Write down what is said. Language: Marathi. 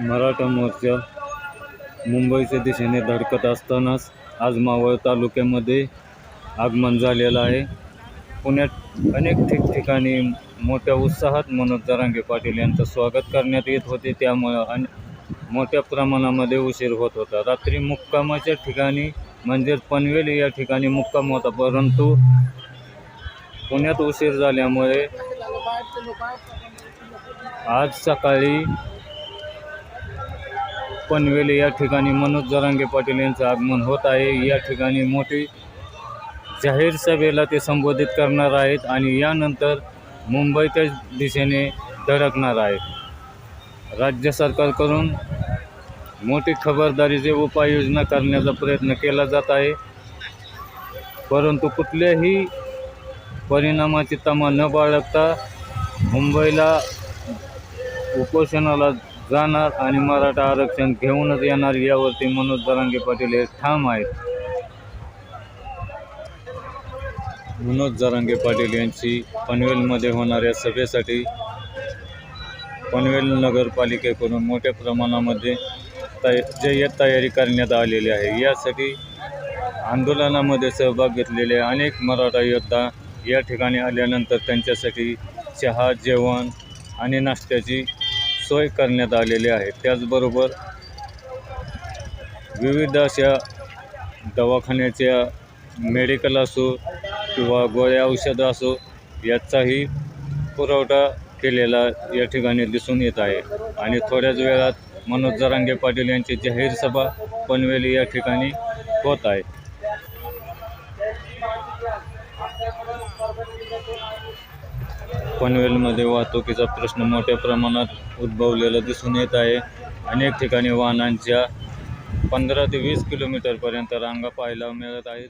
मराठा मोर्चा मुंबईच्या दिशेने धडकत असतानाच आज मावळ तालुक्यामध्ये आगमन झालेलं आहे. पुण्यात अनेक ठिकठिकाणी मोठ्या उत्साहात मनोज जरांगे पाटील यांचं स्वागत करण्यात येत होते. त्यामुळं अन मोठ्या प्रमाणामध्ये उशीर होत होता. रात्री मुक्कामाच्या ठिकाणी म्हणजेच पनवेल या ठिकाणी मुक्काम होता. परंतु पुण्यात उशीर झाल्यामुळे आज सकाळी पनवेल या ठिकाणी मनोज जरांगे पाटील यांचं आगमन होत आहे. या ठिकाणी मोठी जाहीर सभेला ते संबोधित करणार आहेत आणि यानंतर मुंबईच्या दिशेने धडकणार आहेत. राज्य सरकारकडून मोठी खबरदारीचे उपाययोजना करण्याचा प्रयत्न केला जात आहे परंतु कुठल्याही परिणामाची तमा न बाळगता मुंबईला उपोषणाला जाणार आणि मराठा आरक्षण घेऊनच येणार यावरती मनोज जरांगे पाटील हे ठाम आहेत. मनोज जरांगे पाटील यांची पनवेलमध्ये होणाऱ्या सभेसाठी पनवेल नगरपालिकेकडून मोठ्या प्रमाणामध्ये तय जय्यत तयारी करण्यात आलेली आहे यासाठी आंदोलनामध्ये सहभाग घेतलेले अनेक मराठा योद्धा या ठिकाणी आल्यानंतर त्यांच्यासाठी चहा जेवण आणि नाश्त्याची सोय करण्यात आलेली आहे. त्याचबरोबर विविध अशा दवाखान्याच्या मेडिकल असो किंवा गोळ्या औषधं असो याचाही पुरवठा केलेला या ठिकाणी दिसून येत आहे. आणि थोड्याच वेळात मनोज जरांगे पाटील यांची जाहीर सभा पनवेली या ठिकाणी होत आहे. पनवेलमध्ये वाहतुकीचा प्रश्न मोठ्या प्रमाणात उद्भवलेला दिसून येत आहे. अनेक ठिकाणी वाहनांच्या पंधरा ते वीस किलोमीटरपर्यंत रांगा पाहायला मिळत आहेत.